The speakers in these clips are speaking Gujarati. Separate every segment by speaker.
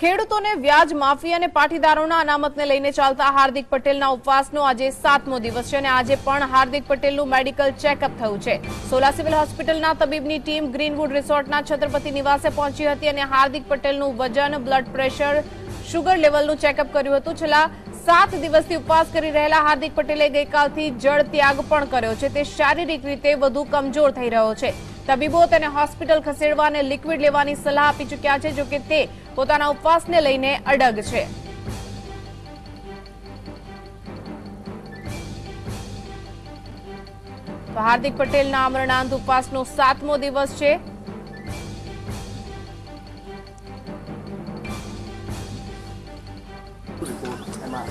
Speaker 1: ખેડૂતોને વ્યાજ માફી અને પાટીદારોના અનામતને લઈને ચાલતા હાર્દિક પટેલના ઉપવાસનો આજે સાતમો દિવસ છે અને આજે પણ હાર્દિક પટેલનું મેડિકલ ચેકઅપ થયું છે. સોલા સિવિલ હોસ્પિટલના તબીબની ટીમ ગ્રીનવુડ રિસોર્ટના છત્રપતિ નિવાસે પહોંચી હતી અને હાર્દિક પટેલનું વજન, બ્લડ પ્રેશર શુગર લેવલનું ચેકઅપ કર્યું હતું. છેલ્લા સાત દિવસથી ઉપવાસ કરી રહેલા હાર્દિક પટેલે ગઈકાલથી જળ ત્યાગ પણ કર્યો છે. તે શારીરિક રીતે વધુ કમજોર થઈ રહ્યો છે. તબીબો તેને હોસ્પિટલ ખસેડવા અને લિક્વિડ લેવાની સલાહ આપી ચૂક્યા છે, જોકે તે પોતાના ઉપવાસને લઈને અડગ છે. હાર્દિક પટેલના અમરનાથ ઉપવાસનો સાતમો દિવસ છે.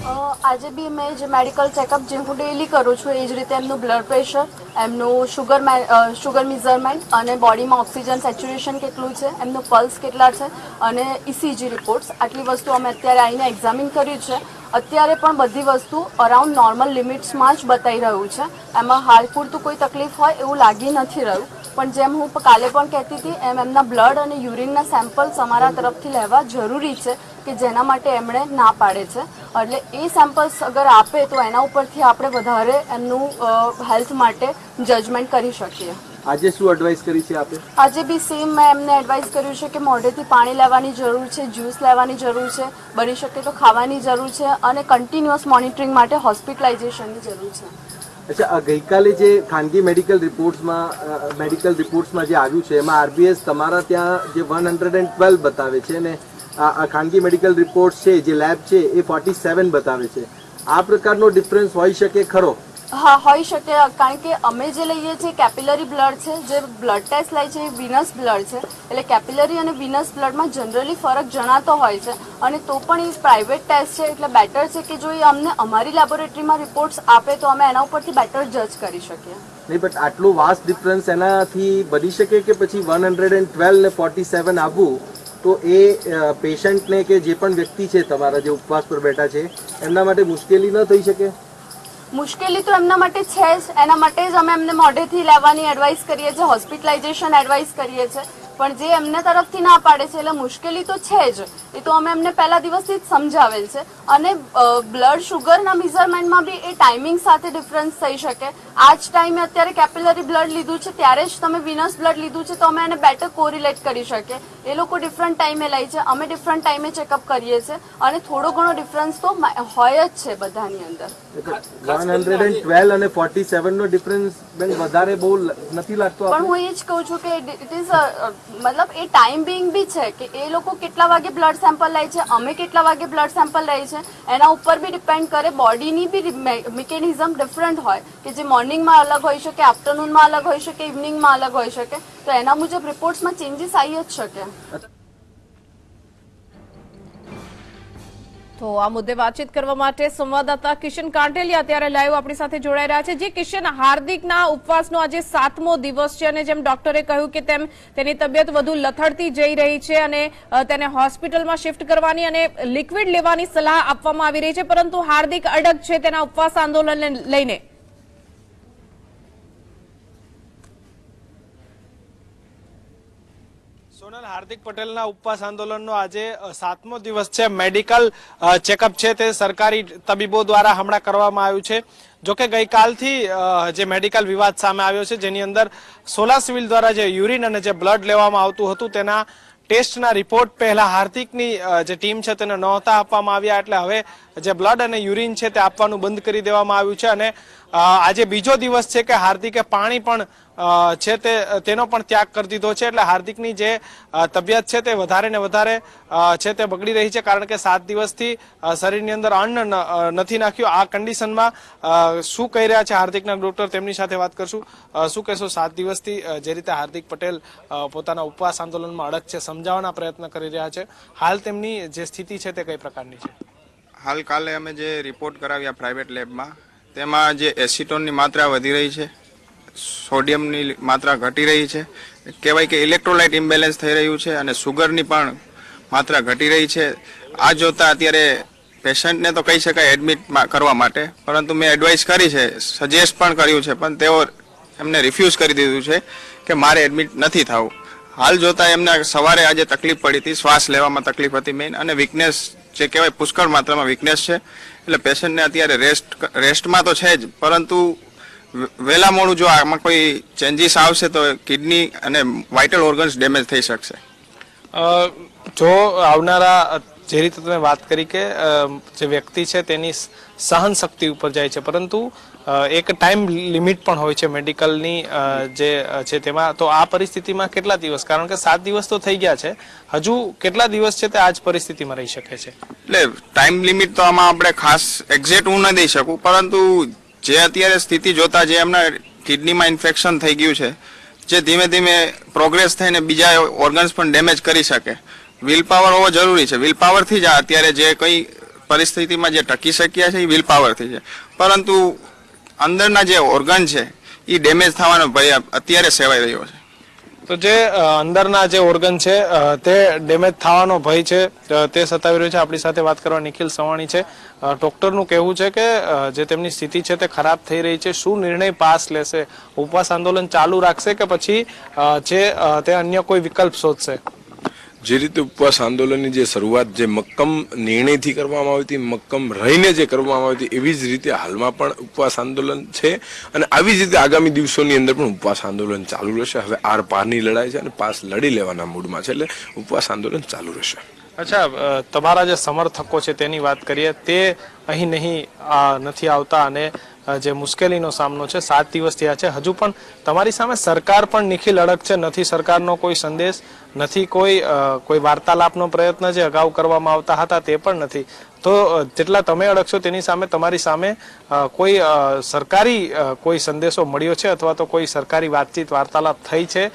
Speaker 2: આજે બી મેં જે મેડિકલ ચેકઅપ જે હું ડેલી કરું છું, એ જ રીતે એમનું બ્લડ પ્રેશર એમનું શુગર શુગર મેઝરમેન્ટ અને બોડીમાં ઓક્સિજન સેચ્યુરેશન કેટલું છે, એમનું પલ્સ કેટલા છે અને ઇસીજી રિપોર્ટ્સ આટલી વસ્તુ અમે અત્યારે આવીને એક્ઝામિન કર્યું છે. અત્યારે પણ બધી વસ્તુ અરાઉન્ડ નોર્મલ લિમિટ્સમાં જ બતાવી રહ્યું છે. એમાં હાલ પૂરતું કોઈ તકલીફ હોય એવું લાગી નથી રહ્યું. પણ જેમ હું કાલે પણ કહેતી હતી, એમ એમના બ્લડ અને યુરિનના સેમ્પલ્સ અમારા તરફથી લેવા જરૂરી છે. કે જેના માટે એમણે ના પાડે છે. એટલે એ સેમ્પલ્સ અગર આપે તો એના ઉપરથી આપણે વધારે એમનું હેલ્થ માટે જજમેન્ટ કરી શકીએ.
Speaker 3: આજે શું એડવાઇસ કરી છે આપે?
Speaker 2: આજે બી સેમ મેં એમને એડવાઇસ કર્યું છે કે મોઢેથી પાણી લેવાની જરૂર છે જ્યુસ લેવાની જરૂર છે બની શકે તો ખાવાની જરૂર છે અને કન્ટિન્યુઅસ મોનિટરિંગ માટે હોસ્પિટલાઇઝેશનની જરૂર છે.
Speaker 3: અચ્છા ગઈકાલે જે ખાનગી મેડિકલ રિપોર્ટ્સમાં મેડિકલ રિપોર્ટ્સમાં જે આવ્યું છે એમાં આરબીએસ તમારા ત્યાં જે વન હંડ્રેડ એન્ડ ટ્વેલ્વ બતાવે છે અને આ ખાનગી મેડિકલ રિપોર્ટ છે જે લેબ છે એ ફોર્ટી સેવન બતાવે છે. આ પ્રકારનો ડિફરન્સ હોઈ શકે ખરો?
Speaker 2: હા હોઈ શકે કારણ કે અમે જે લઈએ છીએ કેપિલરી બ્લડ છે જે બ્લડ ટેસ્ટ લે છે એ વિનસ બ્લડ છે. એટલે કેપિલરી અને વિનસ બ્લડમાં જનરલી ફરક જણાતો હોય છે. અને તો પણ એ પ્રાઇવેટ ટેસ્ટ છે એટલે બેટર છે કે જો એ અમને અમારી લેબોરેટરીમાં રિપોર્ટ્સ આપે તો અમે એના ઉપરથી બેટર જજ કરી શકીએ.
Speaker 3: નહીં બટ આટલું વાસ્ટ ડિફરન્સ એનાથી બની શકે કે પછી વન હંડ્રેડ એન્ડ ટ્વેલ્વ ને ફોર્ટી સેવન આવવું તો એ પેશન્ટને કે જે પણ વ્યક્તિ છે તમારા જે ઉપવાસ પર બેઠા છે, એમના માટે મુશ્કેલી ન થઈ શકે?
Speaker 2: મુશ્કેલી તો એમના માટે છે જ. એના માટે જ અમે એમને મોઢેથી લેવાની એડવાઇસ કરીએ છીએ હોસ્પિટલાઇઝેશન એડવાઇસ કરીએ છીએ. પણ જે એમને તરફથી ના પાડે છે એટલે મુશ્કેલી તો છે જ. એ તો અમે એમને પહેલા દિવસથી જ સમજાવેલ છે. અને બ્લડ શુગરના મેઝરમેન્ટમાં બી એ ટાઈમિંગ સાથે ડિફરન્સ થઈ શકે. આ જ ટાઈમે અત્યારે કેપિલરી બ્લડ લીધું છે ત્યારે જ તમે વિનસ બ્લડ લીધું છે તો અમે એને બેટર કોરિલેટ કરી શકીએ. એ લોકો ડિફરન્ટ ટાઈમે લે છે અમે ડિફરન્ટ ટાઈમે ચેકઅપ કરીએ છીએ. અને થોડો ઘણો ડિફરન્સ તો હોય જ છે બધાની અંદર.
Speaker 3: વન હંડ્રેડ એન્ડ ટ્વેલ્વ અને ફોર્ટી સેવન નો ડિફરન્સ વધારે બહુ નથી લાગતો
Speaker 2: પણ હું એ જ કહું છું કે ઇટ ઇઝ મતલબ એ ટાઈમ બિંગ બી છે કે એ લોકો કેટલા વાગે બ્લડ સેમ્પલ લે છે, અમે કેટલા વાગે બ્લડ સેમ્પલ લઈએ છે, એના ઉપર બી ડિપેન્ડ કરે બોડીની બી મિકેનિઝમ ડિફરન્ટ હોય કે જે મોર્નિંગમાં અલગ હોઈ શકે આફ્ટરનૂનમાં અલગ હોઈ શકે ઇવનિંગમાં અલગ હોઈ શકે, તો એના મુજબ રિપોર્ટ્સમાં ચેન્જીસ આવી જ શકે.
Speaker 1: તો આ મુદ્દે વાતચીત કરવા માટે સંવાદદાતા કિશન કાંટેલિયા અત્યારે લાઈવ આપણી સાથે જોડાઈ રહ્યા છે. જે કિશન, હાર્દિકના ઉપવાસનો આજે સાતમો દિવસ છે અને જેમ ડોક્ટરે કહ્યું કે તેમ તેની તબિયત વધુ લથડતી જઈ રહી છે અને તેને હોસ્પિટલમાં શિફ્ટ કરવાની અને લિક્વિડ લેવાની સલાહ આપવામાં આવી રહી છે. પરંતુ હાર્દિક અડગ છે તેના ઉપવાસ આંદોલનને લઈને.
Speaker 4: સોનલ હાર્દિક પટેલના ઉપવાસ આંદોલનનો આજે સાતમો દિવસ છે. મેડિકલ ચેકઅપ છે તે સરકારી તબીબો દ્વારા હમણાં કરવામાં આવ્યું છે. જોકે ગઈકાલથી જે મેડિકલ વિવાદ સામે આવ્યો છે, જેની અંદર સોલા સિવિલ દ્વારા જે યુરિન અને જે બ્લડ લેવામાં આવતું હતું, તેના ટેસ્ટના રિપોર્ટ પહેલા હાર્દિકની જે ટીમ છે તેને નહોતા આપવામાં આવ્યા. એટલે હવે જે બ્લડ અને યુરિન છે તે આપવાનું બંધ કરી દેવામાં આવ્યું છે. અને આજે બીજો દિવસ છે કે હાર્દિકે પાણી પણ છે તે, તેનો પણ ત્યાગ કરી દીધો છે. એટલે હાર્દિકની જે તબિયત છે તે વધારે ને વધારે છે તે બગડી રહી છે કારણ કે સાત દિવસથી શરીરની અંદર અન્ન નથી નાખ્યું. આ કન્ડિશનમાં શું કહી રહ્યા છે હાર્દિકના ડોક્ટર તેમની સાથે વાત કરશું. શું કહેશો સાત દિવસથી જે રીતે હાર્દિક પટેલ પોતાના ઉપવાસ આંદોલનમાં અડગ છે, સમજાવવાના પ્રયત્ન કરી રહ્યા છે. હાલ તેમની જે સ્થિતિ છે તે કઈ પ્રકારની છે?
Speaker 5: હાલ કાલે અમે જે રિપોર્ટ કરાવ્યા પ્રાઇવેટ લેબમાં તેમાં જે એસિટોનની માત્રા વધી રહી છે, સોડિયમની માત્રા ઘટી રહી છે, કહેવાય કે ઇલેક્ટ્રોલાઇટ ઇમ્બેલેન્સ થઈ રહ્યું છે અને સુગરની પણ માત્રા ઘટી રહી છે. આ જોતાં અત્યારે પેશન્ટને તો કહી શકાય એડમિટ કરવા માટે, પરંતુ મેં એડવાઇસ કરી છે, સજેસ્ટ પણ કર્યું છે, પણ તેઓ એમને રિફ્યુઝ કરી દીધું છે કે મારે એડમિટ નથી થવું. હાલ જોતાં એમને સવારે આજે તકલીફ પડી હતી, શ્વાસ લેવામાં તકલીફ હતી મેઇન, અને વીકનેસ જે કહેવાય પુષ્કળ માત્રામાં વીકનેસ છે. એટલે પેશન્ટને અત્યારે રેસ્ટ રેસ્ટમાં તો છે જ, પરંતુ વહેલા મોડું જો આમાં કોઈ ચેન્જીસ આવશે તો કિડની અને વાઇટલ ઓર્ગન્સ ડેમેજ થઈ શકશે.
Speaker 4: જો આવનારા, જે રીતે તમે વાત કરી કે જે વ્યક્તિ છે તેની સહન શક્તિ ઉપર જાય છે, પરંતુ એક ટાઈમ લિમિટ પણ હોય છે મેડિકલની જે છે તેમાં. તો આ પરિસ્થિતિમાં કેટલા દિવસ? કારણ કે સાત દિવસ તો થઈ ગયા છે. હજુ કેટલા દિવસ છે તે આ જ પરિસ્થિતિમાં રહી શકે છે?
Speaker 5: એટલે ટાઈમ લિમિટ તો આમાં આપણે ખાસ એક્ઝેક્ટ હું ન દઈ શકું, પરંતુ જે અત્યારે સ્થિતિ જોતા જે એમના કિડનીમાં ઇન્ફેક્શન થઈ ગયું છે, જે ધીમે ધીમે પ્રોગ્રેસ થઈને બીજા ઓર્ગન્સ પણ ડેમેજ કરી શકે. વિલ પાવર હોવો જરૂરી છે. વિલ પાવરથી જ અત્યારે જે કઈ પરિસ્થિતિમાં જે ટકી શક્યા છે એ વિલ પાવરથી છે. પરંતુ અંદરના જે ઓર્ગન છે એ ડેમેજ થવાનો ભય અત્યારે સેવાઈ રહ્યો છે.
Speaker 4: તો જે અંદરના જે ઓર્ગન છે તે ડેમેજ થવાનો ભય છે તે સતાવી રહ્યો છે. આપણી સાથે વાત કરવા નિખિલ સવાણી છે. ડૉક્ટરનું કહેવું છે કે જે તેમની સ્થિતિ છે તે ખરાબ થઈ રહી છે. શું નિર્ણય પાસ લેશે? ઉપવાસ આંદોલન ચાલુ રાખશે કે પછી જે તે અન્ય કોઈ વિકલ્પ શોધશે?
Speaker 6: જે રીતે ઉપવાસ આંદોલનની જે શરૂઆત જે મક્કમ નિર્ણયથી કરવામાં આવી હતી, મક્કમ રહીને જે કરવામાં આવી હતી, એવી જ રીતે હાલમાં પણ ઉપવાસ આંદોલન છે અને આવી જ રીતે આગામી દિવસોની અંદર પણ ઉપવાસ આંદોલન ચાલુ રહેશે. હવે આર પારની લડાઈ છે અને પાસ લડી લેવાના મૂડમાં છે એટલે ઉપવાસ આંદોલન ચાલુ રહેશે.
Speaker 4: અચ્છા તમારા જે સમર્થકો છે તેની વાત કરીએ, તે અહીં નહીં નથી આવતા અને જે મુશ્કેલીનો સામનો છે, સાત દિવસ થયા છે. હજુ પણ તમારી સામે સરકાર પણ નિખિલ અડગ છે. નથી સરકારનો કોઈ સંદેશ, નથી કોઈ કોઈ વાર્તાલાપનો પ્રયત્ન જે અગાઉ કરવામાં આવતા હતા તે પણ નથી. તો જેટલા તમે અડકશો તેની સામે તમારી સામે કોઈ સરકારી કોઈ સંદેશો મળ્યો છે અથવા તો કોઈ સરકારી વાતચીત, વાર્તાલાપ થઈ છે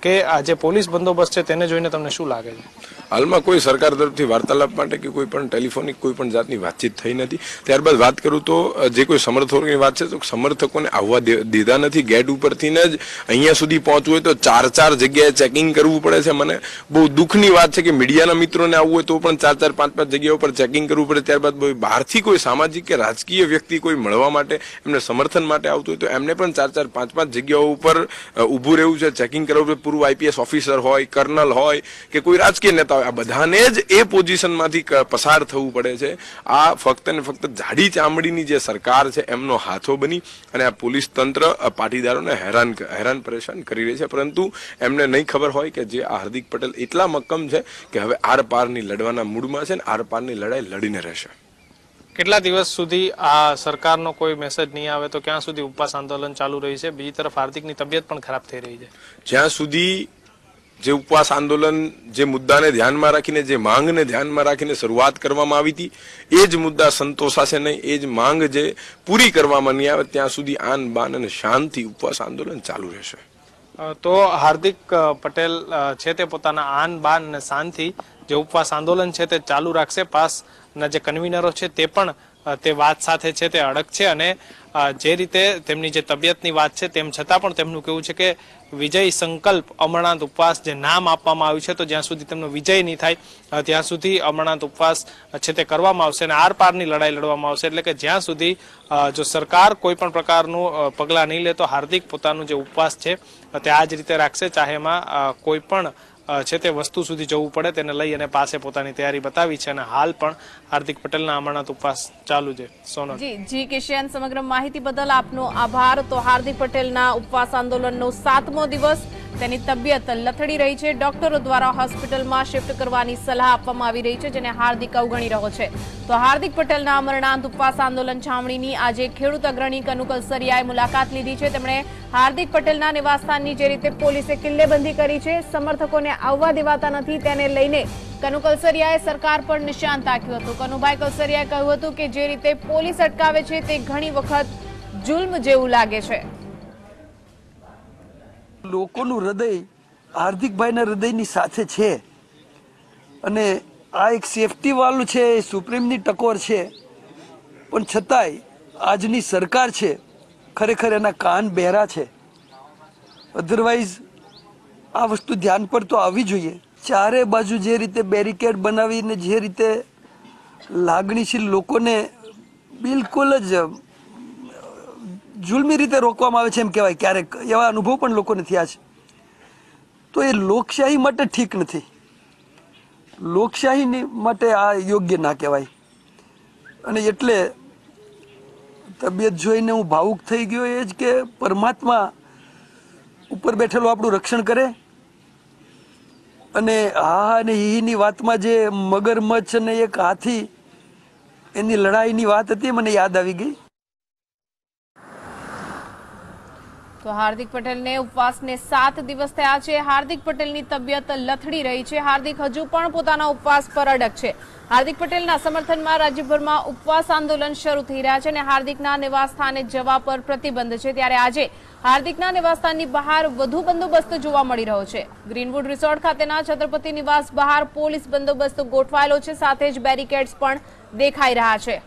Speaker 4: કે આ જે પોલીસ બંદોબસ્ત છે તેને જોઈને તમને શું લાગે છે?
Speaker 6: હાલમાં કોઈ સરકાર તરફથી વાર્તાલાપ માટે કે કોઈ પણ ટેલિફોનિક કોઈ પણ જાતની વાતચીત થઈ નથી. ત્યારબાદ વાત કરું તો જે કોઈ સમર્થકોની વાત છે તો સમર્થકોને આવવા દીધા નથી. ગેટ ઉપરથી જ અહીંયા સુધી પહોંચવું હોય તો ચાર ચાર જગ્યાએ ચેકિંગ કરવું પડે છે. મને બહુ દુઃખની વાત છે કે મીડિયાના મિત્રોને આવવું હોય તો પણ ચાર ચાર પાંચ પાંચ જગ્યાઓ પર ચેકિંગ કરવું પડે. ત્યારબાદ બહારથી કોઈ સામાજિક કે રાજકીય વ્યક્તિ કોઈ મળવા માટે, એમને સમર્થન માટે આવતું હોય તો એમને પણ ચાર ચાર પાંચ પાંચ જગ્યાઓ ઉપર ઊભું રહેવું છે. ચેકિંગ કરવું છે પૂર્વ આઈપીએસ ઓફિસર હોય, કર્નલ હોય કે કોઈ રાજકીય નેતા હોય આ બધાને જ એ પોઝિશનમાંથી પસાર થવું પડે છે. આ ફક્ત ને ફક્ત જાડી ચામડીની જે સરકાર છે એમનો હાથો બની અને આ પોલીસ તંત્ર પાટીદારોને હેરાન હેરાન પરેશાન કરી રહી છે. પરંતુ એમને નહીં ખબર હોય કે જે આ હાર્દિક પટેલ એટલા મક્કમ છે કે હવે આર પારની લડવાના મૂડમાં છે ને આર પારની લડાઈ લડીને રહેશે.
Speaker 4: કેટલા દિવસ સુધી આ સરકારનો કોઈ મેસેજ નહીં આવે તો ક્યાં સુધી ઉપવાસ આંદોલન ચાલુ રહી છે? બીજી તરફ હાર્દિકની તબિયત પણ ખરાબ થઈ રહી છે.
Speaker 6: જ્યાં સુધી જે ઉપવાસ આંદોલન જે મુદ્દાને ધ્યાનમાં રાખીને, જે માંગને ધ્યાનમાં રાખીને શરૂઆત કરવામાં આવી હતી, એ જ મુદ્દા સંતોષાશે નહીં, એ જ માંગ જે પૂરી કરવામાં નહીં આવે, ત્યાં સુધી આન બાન અને શાંતિ ઉપવાસ આંદોલન ચાલુ રહેશે.
Speaker 4: તો હાર્દિક પટેલ છે તે પોતાના આન બાન અને શાંતિ જે ઉપવાસ આંદોલન છે તે ચાલુ રાખશે. પાસના જે કન્વીનરો છે તે પણ તે વાત સાથે છે, તે અડગ છે અને જે રીતે તેમની જે તબિયતની વાત છે તેમ છતાં પણ તેમનું કેવું છે કે વિજય સંકલ્પ અમરનાથ ઉપવાસ જે નામ આપવામાં આવ્યું છે તો જ્યાં સુધી તેમનો વિજય નહીં થાય ત્યાં સુધી અમરનાથ ઉપવાસ છે તે કરવામાં આવશે અને આરપારની લડાઈ લડવામાં આવશે. એટલે કે જ્યાં સુધી જો સરકાર કોઈ પણ પ્રકારનું પગલાં નહીં લે તો હાર્દિક પોતાનું જે ઉપવાસ છે તે આ જ રીતે રાખશે ચાહે એમાં અ, કોઈ પણ છે તે વસ્તુ સુધી જવું પડે તેને લઈ અને પાસે પોતાની તૈયારી બતાવી છે અને હાલ પણ હાર્દિક પટેલના અમરનાથ ઉપવાસ ચાલુ છે. સોનલ.
Speaker 1: જી જી કિશન સમગ્ર માહિતી બદલ આપનો આભાર. તો હાર્દિક પટેલના ઉપવાસ આંદોલનનો સાતમો દિવસ તેની તબિયત લથડી રહી છે. ડોક્ટરો દ્વારા હોસ્પિટલમાં શિફ્ટ કરવાની સલાહ આપવામાં આવી રહી છે, જેને હાર્દિક અવગણી રહ્યો છે. તો હાર્દિક પટેલના અમરનાથ ઉપવાસ આંદોલન છાવણીની આજે ખેડૂત અગ્રણી કનુકલ સરિયાએ મુલાકાત લીધી છે. તેમણે હાર્દિક પટેલના નિવાસસ્થાનની જે રીતે પોલીસે કિલ્લેબંધી કરી છે, સમર્થકોને આવવા દેવાતા નથી, તેને લઈને કનુ કલસરિયાએ સરકાર પર નિશાન તાક્યું હતું. કનુભાઈ કલસરિયાએ કહ્યું હતું કે જે રીતે પોલીસ અટકાવે છે, તે ઘણી વખત જુલ્મ જેવું લાગે છે.
Speaker 7: લોકોનું હૃદય હાર્દિકભાઈના હૃદયની સાથે છે. અને આ એક સેફટીવાળું છે, એ સુપ્રીમની ટકોર છે. પણ છતાંય આજની સરકાર છે, ખરેખર એના કાન બહેરા છે. અધરવાઇઝ આ વસ્તુ ધ્યાન પર તો આવવી જોઈએ. ચારે બાજુ જે રીતે બેરિકેડ બનાવીને જે રીતે લાગણીશીલ લોકોને બિલકુલ જ જુલમી રીતે રોકવામાં આવે છે એમ કહેવાય. ક્યારેક એવા અનુભવ પણ લોકોને થયા છે. તો એ લોકશાહી માટે ઠીક નથી. લોકશાહીની માટે આ યોગ્ય ના કહેવાય. અને એટલે તબિયત જોઈને હું ભાવુક થઈ ગયો એ જ કે પરમાત્મા ઉપર બેઠેલો આપણું રક્ષણ કરે. અને હા અને હીની વાતમાં જે મગરમચ્છ અને એક હાથી એની લડાઈની વાત હતી, મને યાદ આવી ગઈ.
Speaker 1: તો હાર્દિક પટેલને ઉપવાસને સાત દિવસ થયા છે. હાર્દિક પટેલની તબિયત લથડી રહી છે. હાર્દિક હજુ પણ પોતાના ઉપવાસ પર અડગ છે. હાર્દિક પટેલના સમર્થનમાં રાજ્યભરમાં ઉપવાસ આંદોલન શરૂ થઈ રહ્યા છે અને હાર્દિકના નિવાસસ્થાને જવા પર પ્રતિબંધ છે. ત્યારે આજે હાર્દિકના નિવાસસ્થાનની બહાર વધુ બંદોબસ્ત જોવા મળી રહ્યો છે. ગ્રીનવુડ રિસોર્ટ ખાતેના છત્રપતિ નિવાસ બહાર પોલીસ બંદોબસ્ત ગોઠવાયેલો છે. સાથે જ બેરિકેડ્સ પણ દેખાઈ રહ્યા છે.